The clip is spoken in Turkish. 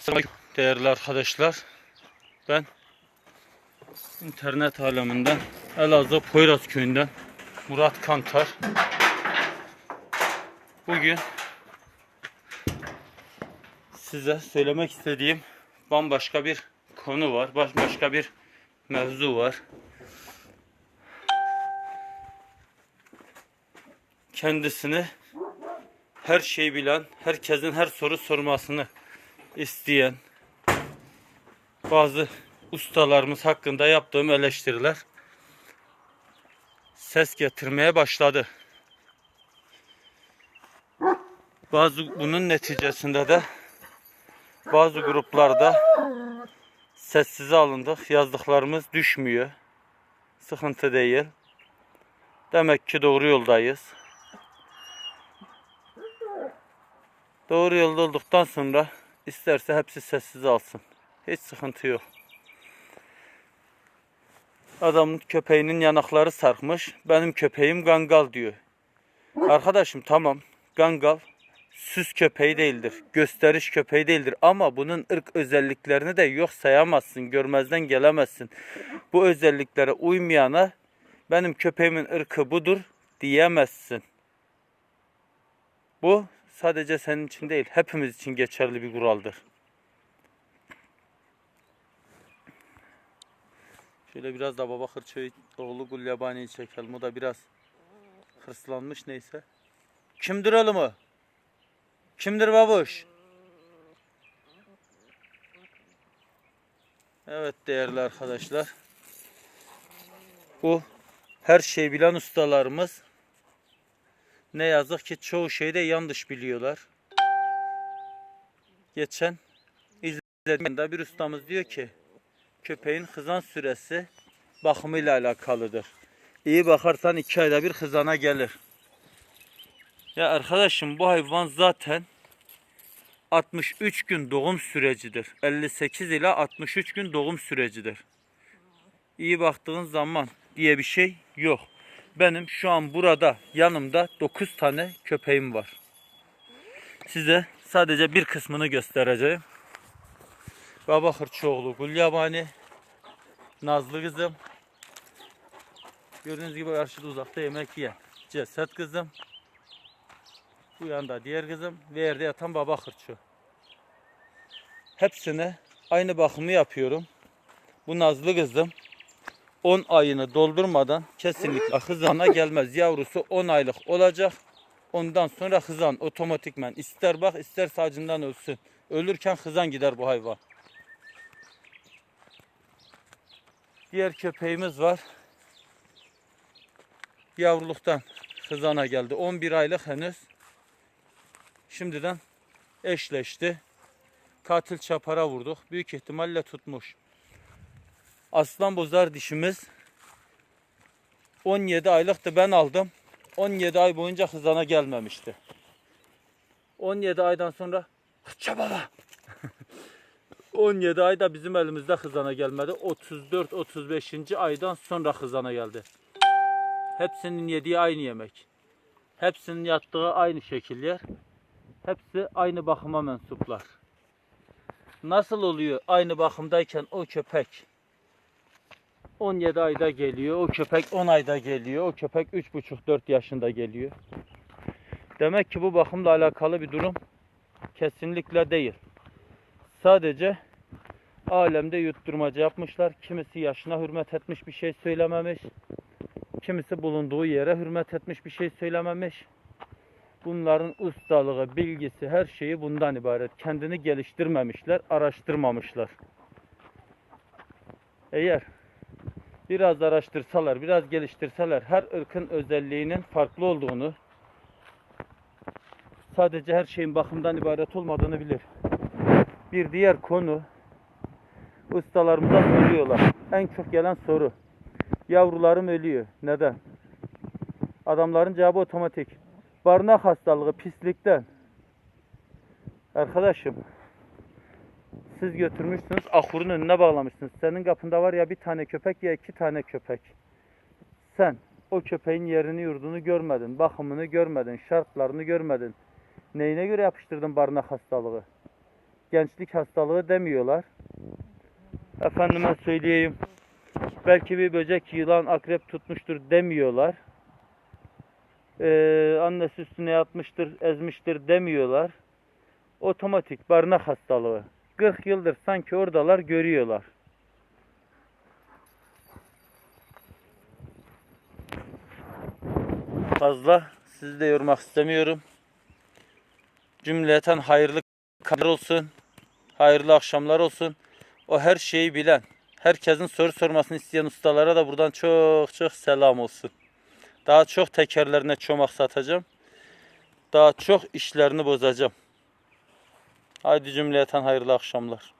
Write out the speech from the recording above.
Selamünaleyküm değerli arkadaşlar. Ben internet aleminden Elazığ Poyraz köyünden Murat Kantar. Bugün size söylemek istediğim bambaşka bir konu var. Bambaşka bir mevzu var. Kendisini her şeyi bilen, herkesin her soru sormasını isteyen bazı ustalarımız hakkında yaptığım eleştiriler ses getirmeye başladı. Bazı bunun neticesinde de bazı gruplarda sessize alındık. Yazdıklarımız düşmüyor. Sıkıntı değil. Demek ki doğru yoldayız. Doğru yolda olduktan sonra isterse hepsi sessiz alsın. Hiç sıkıntı yok. Adamın köpeğinin yanakları sarkmış. Benim köpeğim gangal diyor. Arkadaşım tamam gangal süs köpeği değildir. Gösteriş köpeği değildir. Ama bunun ırk özelliklerini de yok sayamazsın. Görmezden gelemezsin. Bu özelliklere uymayana benim köpeğimin ırkı budur diyemezsin. Bu sadece senin için değil, hepimiz için geçerli bir kuraldır. Şöyle biraz da baba hırçayı oğlu Gulyabani'yi çekelim. O da biraz hırslanmış neyse. Kimdir oğlum o? Kimdir babuş? Evet değerli arkadaşlar. Bu her şeyi bilen ustalarımız ne yazık ki çoğu şeyi de yanlış biliyorlar. Geçen izlediğimde bir ustamız diyor ki köpeğin hızan süresi bakımıyla alakalıdır. İyi bakarsan iki ayda bir hızana gelir. Ya arkadaşım bu hayvan zaten 63 gün doğum sürecidir. 58 ila 63 gün doğum sürecidir. İyi baktığın zaman diye bir şey yok. Benim şu an burada yanımda 9 tane köpeğim var. Size sadece bir kısmını göstereceğim. Baba Hırçoğlu, Gulyabani, Nazlı kızım. Gördüğünüz gibi karşıda uzakta yemek yiyen Ceset kızım. Bu yanda diğer kızım ve yerde yatan baba hırço. Hepsine aynı bakımı yapıyorum. Bu Nazlı kızım 10 ayını doldurmadan kesinlikle hızana gelmez. Yavrusu 10 aylık olacak. Ondan sonra hızan otomatikmen ister bak ister sacından ölsün. Ölürken hızan gider bu hayvan. Diğer köpeğimiz var. Yavruluktan hızana geldi. 11 aylık henüz. Şimdiden eşleşti. Katil çapara vurduk. Büyük ihtimalle tutmuş. Aslan bozar dişimiz 17 aylıktı ben aldım. 17 ay boyunca hızana gelmemişti. 17 aydan sonra hıça baba. 17 ayda bizim elimizde hızana gelmedi. 34-35. aydan sonra hızana geldi. Hepsinin yediği aynı yemek. Hepsinin yattığı aynı şekil yer. Hepsi aynı bakıma mensuplar. Nasıl oluyor aynı bakımdayken o köpek 17 ayda geliyor, o köpek 10 ayda geliyor, o köpek 3,5-4 yaşında geliyor. Demek ki bu bakımla alakalı bir durum kesinlikle değil. Sadece alemde yutturmaca yapmışlar. Kimisi yaşına hürmet etmiş bir şey söylememiş. Kimisi bulunduğu yere hürmet etmiş bir şey söylememiş. Bunların ustalığı, bilgisi, her şeyi bundan ibaret. Kendini geliştirmemişler, araştırmamışlar. Eğer biraz araştırsalar, biraz geliştirseler, her ırkın özelliğinin farklı olduğunu, sadece her şeyin bakımdan ibaret olmadığını bilir. Bir diğer konu, ustalarımıza soruyorlar. En çok gelen soru, yavrularım ölüyor. Neden? Adamların cevabı otomatik. Barınak hastalığı pislikten. Arkadaşım, siz götürmüşsünüz, ahurun önüne bağlamışsınız. Senin kapında var ya bir tane köpek ya iki tane köpek. Sen o köpeğin yerini yurdunu görmedin, bakımını görmedin, şartlarını görmedin. Neyine göre yapıştırdın barınak hastalığı? gençlik hastalığı demiyorlar. Efendime söyleyeyim. Belki bir böcek, yılan, akrep tutmuştur demiyorlar. Ee, annesi üstüne yatmıştır, ezmiştir demiyorlar. Otomatik barınak hastalığı. 40 yıldır sanki oradalar görüyorlar. Fazla sizi de yormak istemiyorum. Cümleten hayırlı kadar olsun. Hayırlı akşamlar olsun. O her şeyi bilen, herkesin soru sormasını isteyen ustalara da buradan çok çok selam olsun. Daha çok tekerlerine çomak satacağım. Daha çok işlerini bozacağım. Haydi cümleten hayırlı akşamlar.